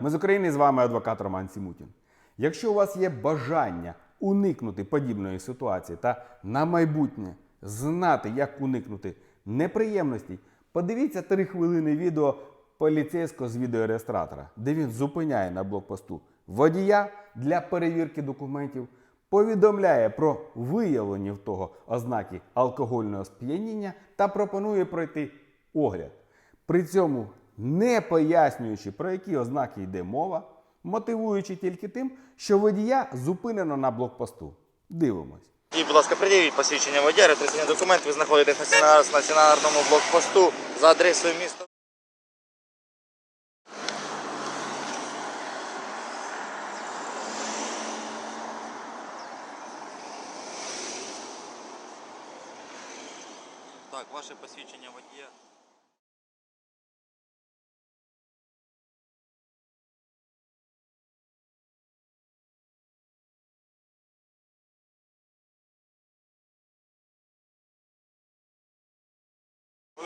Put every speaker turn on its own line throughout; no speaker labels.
Ми з України з вами адвокат Роман Сімутін. Якщо у вас є бажання уникнути подібної ситуації та на майбутнє знати, як уникнути неприємностей, подивіться 3 хвилини відео поліцейського з відеореєстратора, де він зупиняє на блокпосту водія для перевірки документів, повідомляє про виявлені в того ознаки алкогольного сп'яніння та пропонує пройти огляд. При цьому не пояснюючи, про які ознаки йде мова, мотивуючи тільки тим, що водія зупинено на блокпосту. Дивимось.
І, будь ласка, пред'явіть посвідчення водія, реєстраційний документ. Ви знаходитесь на стаціонар- стаціонарному блокпосту за адресою міста. Так, ваше посвідчення водія.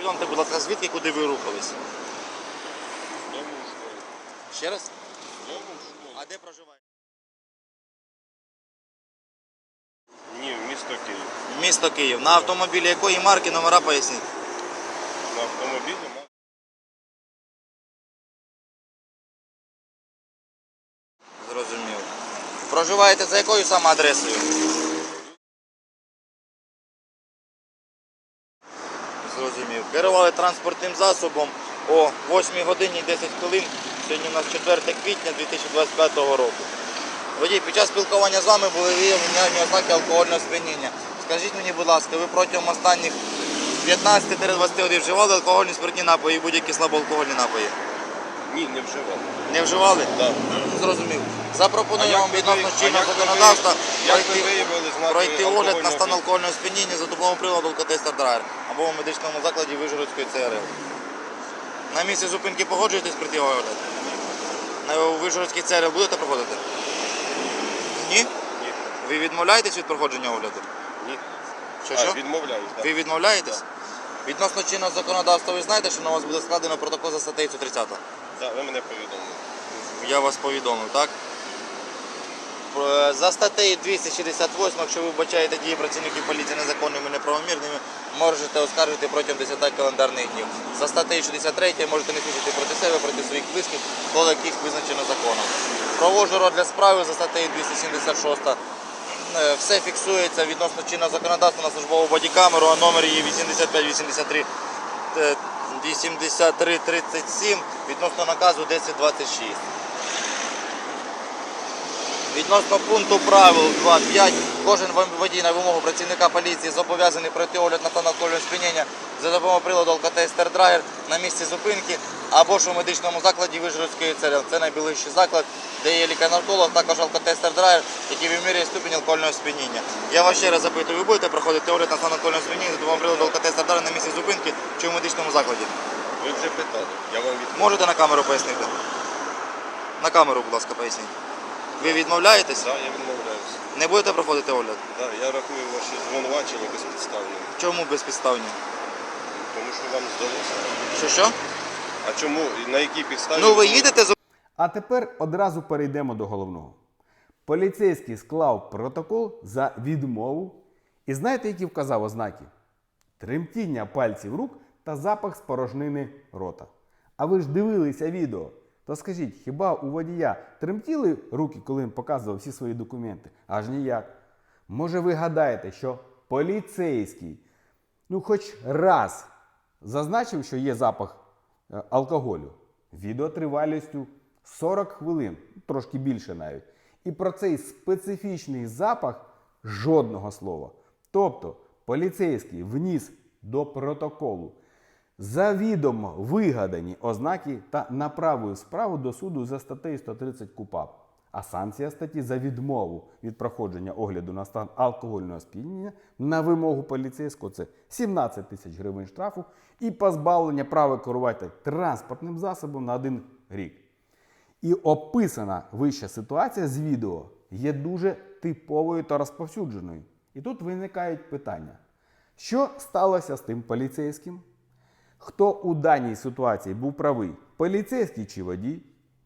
Повідомте, будь ласка, звідки куди ви рухались?
Дому в школу.
Ще раз? А де проживаєте?
Ні, в місто Київ.
Місто Київ. На автомобілі якої марки номера поясніть?
На автомобілі ма-
Зрозумів. Проживаєте за якою саме адресою? Зрозумів. Керували транспортним засобом о 8 годині 10 хвилин. Сьогодні у нас 4 квітня 2025 року. Водій, під час спілкування з вами були виявлені ознаки алкогольного сп'яніння. Скажіть мені, будь ласка, ви протягом останніх 15-20 годин вживали алкогольні спиртні напої і будь-які слабоалкогольні напої?
Ні, не вживав.
Не вживали?
Так.
Зрозумів. Запропоную вам відносно чинного законодавства пройти, огляд на стан алкогольного сп'яніння за допомогою приладу алкотестер драйвер або в медичному закладі Вижгородської ЦРЛ. На місці зупинки погоджуєтесь прийти огляд? На у Вижгородській ЦРЛ будете проходити? Ні?
Ні.
Ви відмовляєтесь від проходження огляду?
Ні.
Що,
А,
що?
відмовляюсь, так.
Ви відмовляєтесь? Відносно чинного законодавства ви знаєте, що на вас буде складено протокол за статтею 130?
Так, ви мене повідомили.
Я вас повідомив, так? Про- За статтею 268, якщо ви вбачаєте дії працівників поліції незаконними і неправомірними, можете оскаржити протягом 10 календарних днів. За статтею 63 можете не свідчити проти себе, проти своїх близьких, коло яких визначено законом. Проводжу розгляд справи за статтею 276. Е, Все фіксується відносно чинного законодавства на службову бодікамеру, а номер її 8583 е, 8337 відносно наказу 1026. Відносно пункту правил 2.5, кожен водій на вимогу працівника поліції зобов'язаний пройти огляд на алкогольного сп'яніння за допомогою приладу алкотестер драйвер на місці зупинки або ж у медичному закладі Вижгородської ЦРЛ. Це найбільший заклад, де є лікар-нарколог, також алкотестер драйвер, який вимірює ступінь алкогольного сп'яніння. Я вас ще раз запитую, ви будете проходити огляд на алкогольного сп'яніння за допомогою приладу алкотестер драйвер на місці зупинки чи у медичному закладі?
Ви вже питали. Я вам відповів.
Можете на камеру пояснити? На камеру, будь ласка, поясніть. Ви відмовляєтесь?
Так, я відмовляюся.
Не будете проходити огляд?
Так, я рахую ваші звинувачення безпідставними.
Чому безпідставні?
Тому що вам здалося.
Що що?
А чому? На якій підставі?
Ну ви їдете з
А тепер одразу перейдемо до головного. Поліцейський склав протокол за відмову. І знаєте, які вказав ознаки? Тремтіння пальців рук та запах спорожнини рота. А ви ж дивилися відео. То скажіть, хіба у водія тремтіли руки, коли він показував всі свої документи? Аж ніяк. Може, ви гадаєте, що поліцейський, ну хоч раз зазначив, що є запах е, алкоголю. Відео тривалістю 40 хвилин, трошки більше навіть. І про цей специфічний запах жодного слова. Тобто поліцейський вніс до протоколу завідомо вигадані ознаки та направив справу до суду за статтею 130 КУПАП. А санкція статті за відмову від проходження огляду на стан алкогольного сп'яніння на вимогу поліцейського це 17 тисяч гривень штрафу і позбавлення права керувати транспортним засобом на один рік. І описана вища ситуація з відео є дуже типовою та розповсюдженою. І тут виникають питання: що сталося з тим поліцейським? Хто у даній ситуації був правий? Поліцейський чи водій?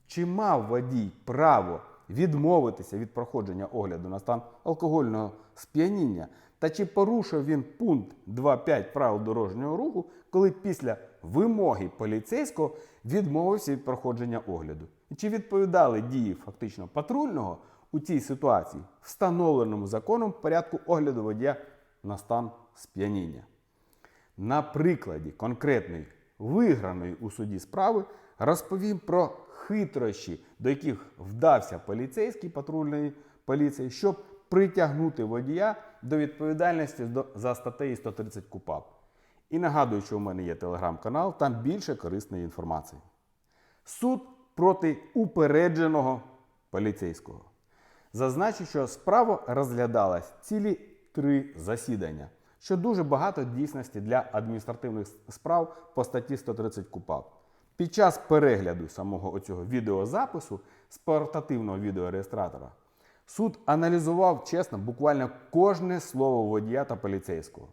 чи мав водій право відмовитися від проходження огляду на стан алкогольного сп'яніння, та чи порушив він пункт 2.5 правил дорожнього руху, коли після вимоги поліцейського відмовився від проходження огляду? І чи відповідали дії фактично патрульного у цій ситуації, встановленому законом порядку огляду водія на стан сп'яніння? На прикладі конкретної виграної у суді справи розповім про хитрощі, до яких вдався поліцейський патрульної поліції, щоб притягнути водія до відповідальності за статтею 130 КУПАП. І нагадую, що у мене є телеграм-канал, там більше корисної інформації. Суд проти упередженого поліцейського. Зазначу, що справа розглядалась цілі три засідання, що дуже багато дійсності для адміністративних справ по статті 130 КУПАП. Під час перегляду самого оцього відеозапису з портативного відеореєстратора суд аналізував чесно буквально кожне слово водія та поліцейського.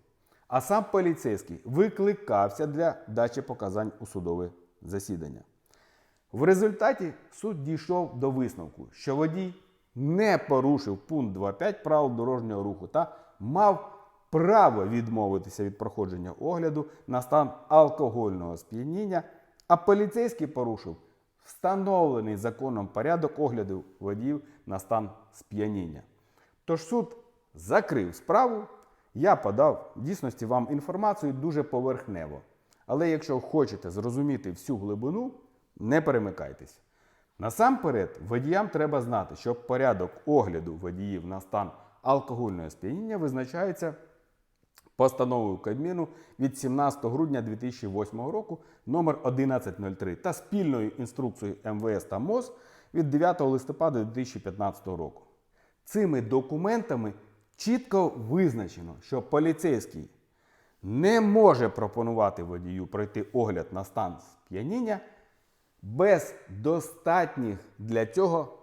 А сам поліцейський викликався для дачі показань у судове засідання. В результаті суд дійшов до висновку, що водій не порушив пункт 2.5 правил дорожнього руху та мав право відмовитися від проходження огляду на стан алкогольного сп'яніння, а поліцейський порушив встановлений законом порядок огляду водіїв на стан сп'яніння. Тож суд закрив справу. Я подав в дійсності вам інформацію дуже поверхнево. Але якщо хочете зрозуміти всю глибину, не перемикайтесь. Насамперед, водіям треба знати, що порядок огляду водіїв на стан алкогольного сп'яніння визначається постановою Кабміну від 17 грудня 2008 року номер 1103 та спільною інструкцією МВС та МОЗ від 9 листопада 2015 року. Цими документами чітко визначено, що поліцейський не може пропонувати водію пройти огляд на стан сп'яніння без достатніх для цього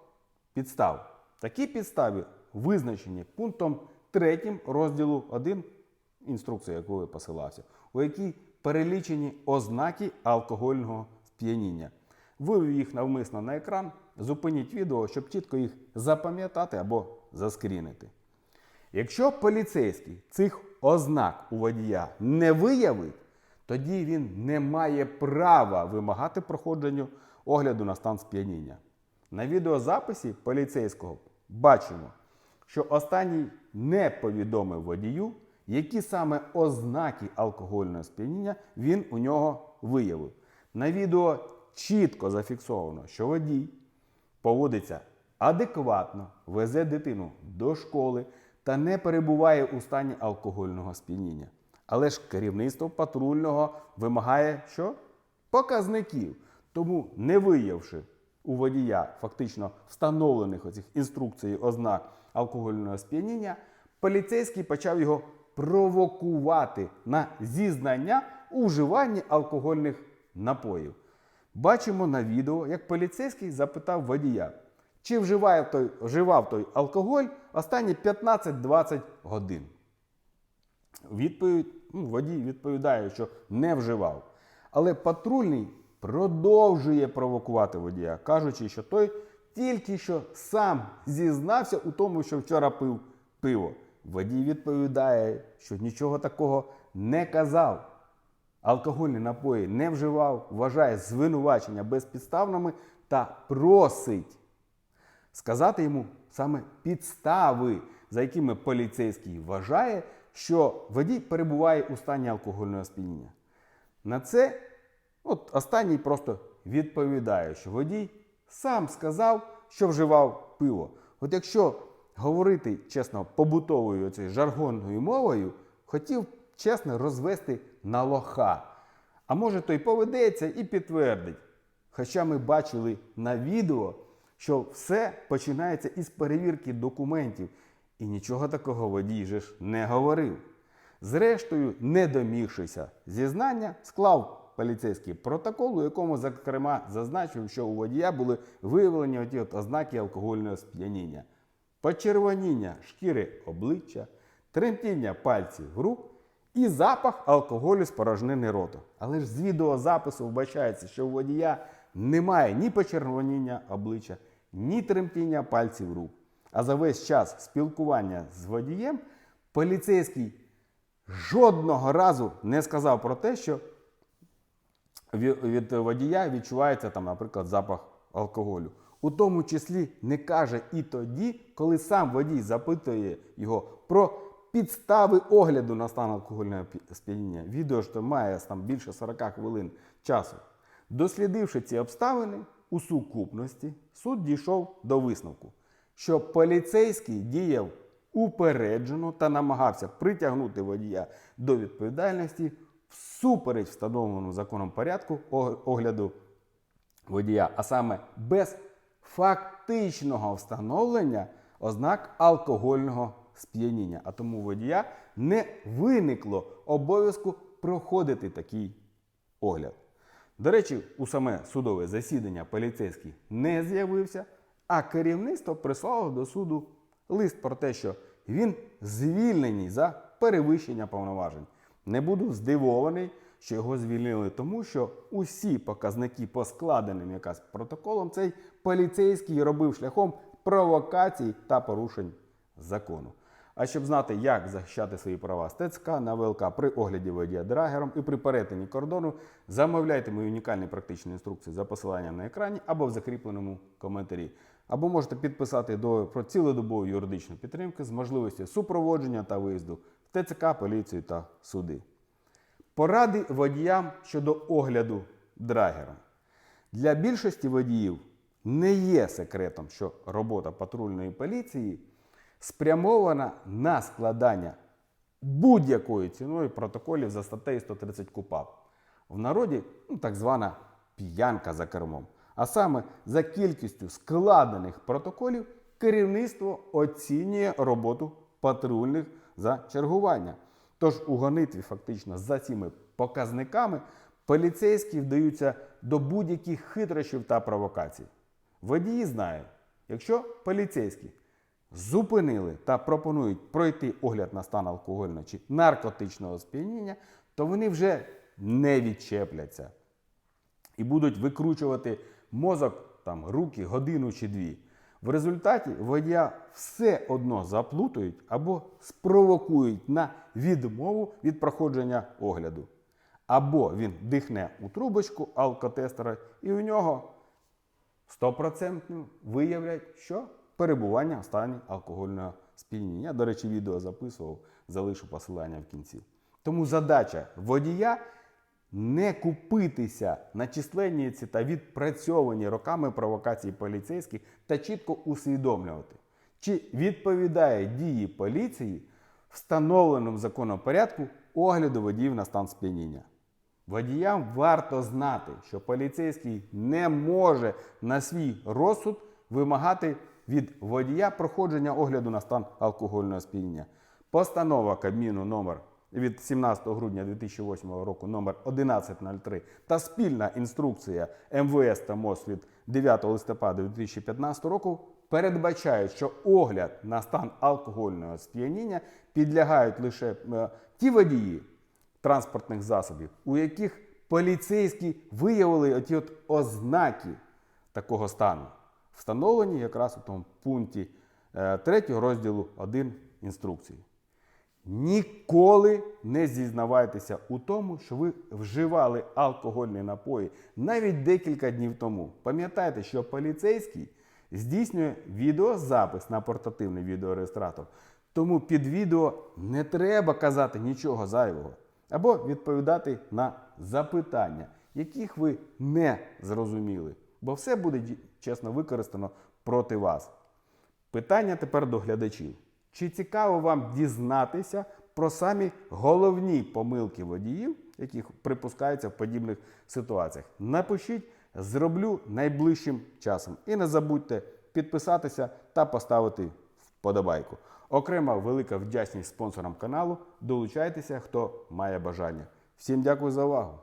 підстав. Такі підстави визначені пунктом 3 розділу 1 інструкції, яку я посилався, у якій перелічені ознаки алкогольного сп'яніння. Вивів їх навмисно на екран, зупиніть відео, щоб чітко їх запам'ятати або заскрінити. Якщо поліцейський цих ознак у водія не виявить, тоді він не має права вимагати проходження огляду на стан сп'яніння. На відеозаписі поліцейського бачимо, що останній не повідомив водію, які саме ознаки алкогольного сп'яніння він у нього виявив. На відео чітко зафіксовано, що водій поводиться адекватно, везе дитину до школи та не перебуває у стані алкогольного сп'яніння. Але ж керівництво патрульного вимагає що? Показників. Тому, не виявивши у водія фактично встановлених оцих інструкцій ознак алкогольного сп'яніння, поліцейський почав його провокувати на зізнання у вживанні алкогольних напоїв. Бачимо на відео, як поліцейський запитав водія, чи вживає той, вживав той алкоголь останні 15-20 годин. Відповідь, ну, водій відповідає, що не вживав. Але патрульний продовжує провокувати водія, кажучи, що той тільки що сам зізнався у тому, що вчора пив пиво. Водій відповідає, що нічого такого не казав. Алкогольні напої не вживав, вважає звинувачення безпідставними та просить сказати йому саме підстави, за якими поліцейський вважає, що водій перебуває у стані алкогольного сп'яніння. На це от останній просто відповідає, що водій сам сказав, що вживав пиво. От якщо говорити чесно побутовою цією жаргонною мовою, хотів чесно розвести на лоха. А може той поведеться і підтвердить. Хоча ми бачили на відео, що все починається із перевірки документів, і нічого такого водій же ж не говорив. Зрештою, не домігшися зізнання, склав поліцейський протокол, у якому, зокрема, зазначив, що у водія були виявлені оті от ознаки алкогольного сп'яніння. Почервоніння шкіри обличчя, тремтіння пальців рук і запах алкоголю з порожнини роту. Але ж з відеозапису вбачається, що у водія немає ні почервоніння обличчя, ні тремтіння пальців рук. А за весь час спілкування з водієм поліцейський жодного разу не сказав про те, що від водія відчувається там, наприклад, запах алкоголю. У тому числі не каже і тоді, коли сам водій запитує його про підстави огляду на стан алкогольного сп'яніння. Відео ж то має там більше 40 хвилин часу. Дослідивши ці обставини у сукупності, суд дійшов до висновку, що поліцейський діяв упереджено та намагався притягнути водія до відповідальності всупереч встановленому законом порядку огляду водія, а саме без фактичного встановлення ознак алкогольного сп'яніння. А тому водія не виникло обов'язку проходити такий огляд. До речі, у саме судове засідання поліцейський не з'явився, а керівництво прислало до суду лист про те, що він звільнений за перевищення повноважень. Не буду здивований, що його звільнили, тому що усі показники по складеним якраз протоколом цей поліцейський робив шляхом провокацій та порушень закону. А щоб знати, як захищати свої права з ТЦК на ВЛК при огляді водія драгером і при перетині кордону, замовляйте мої унікальні практичні інструкції за посиланням на екрані або в закріпленому коментарі. Або можете підписати до про цілодобову юридичну підтримку з можливістю супроводження та виїзду в ТЦК, поліцію та суди. Поради водіям щодо огляду драгера. Для більшості водіїв не є секретом, що робота патрульної поліції спрямована на складання будь-якою ціною протоколів за статтею 130 КУПАП. В народі ну, так звана п'янка за кермом. А саме за кількістю складених протоколів керівництво оцінює роботу патрульних за чергування. Тож у гонитві фактично за цими показниками поліцейські вдаються до будь-яких хитрощів та провокацій. Водії знають, якщо поліцейські зупинили та пропонують пройти огляд на стан алкогольного чи наркотичного сп'яніння, то вони вже не відчепляться і будуть викручувати мозок там руки годину чи дві. В результаті водія все одно заплутають або спровокують на відмову від проходження огляду. Або він дихне у трубочку алкотестера, і у нього стопроцентно виявлять, що перебування в стані алкогольного сп'яніння. Я, до речі, відео записував, залишу посилання в кінці. Тому задача водія не купитися на численні ці та відпрацьовані роками провокації поліцейських та чітко усвідомлювати, чи відповідає дії поліції встановленому законом порядку огляду водіїв на стан сп'яніння. Водіям варто знати, що поліцейський не може на свій розсуд вимагати від водія проходження огляду на стан алкогольного сп'яніння. Постанова Кабміну номер від 17 грудня 2008 року номер 1103 та спільна інструкція МВС та МОЗ від 9 листопада 2015 року передбачають, що огляд на стан алкогольного сп'яніння підлягають лише е, ті водії, транспортних засобів, у яких поліцейські виявили оті от ознаки такого стану, встановлені якраз у тому пункті 3 розділу 1 інструкції. Ніколи не зізнавайтеся у тому, що ви вживали алкогольні напої навіть декілька днів тому. Пам'ятайте, що поліцейський здійснює відеозапис на портативний відеореєстратор. Тому під відео не треба казати нічого зайвого або відповідати на запитання, яких ви не зрозуміли, бо все буде чесно використано проти вас. Питання тепер до глядачів. Чи цікаво вам дізнатися про самі головні помилки водіїв, яких припускаються в подібних ситуаціях? Напишіть, зроблю найближчим часом. І не забудьте підписатися та поставити вподобайку. Окрема велика вдячність спонсорам каналу. Долучайтеся, хто має бажання. Всім дякую за увагу!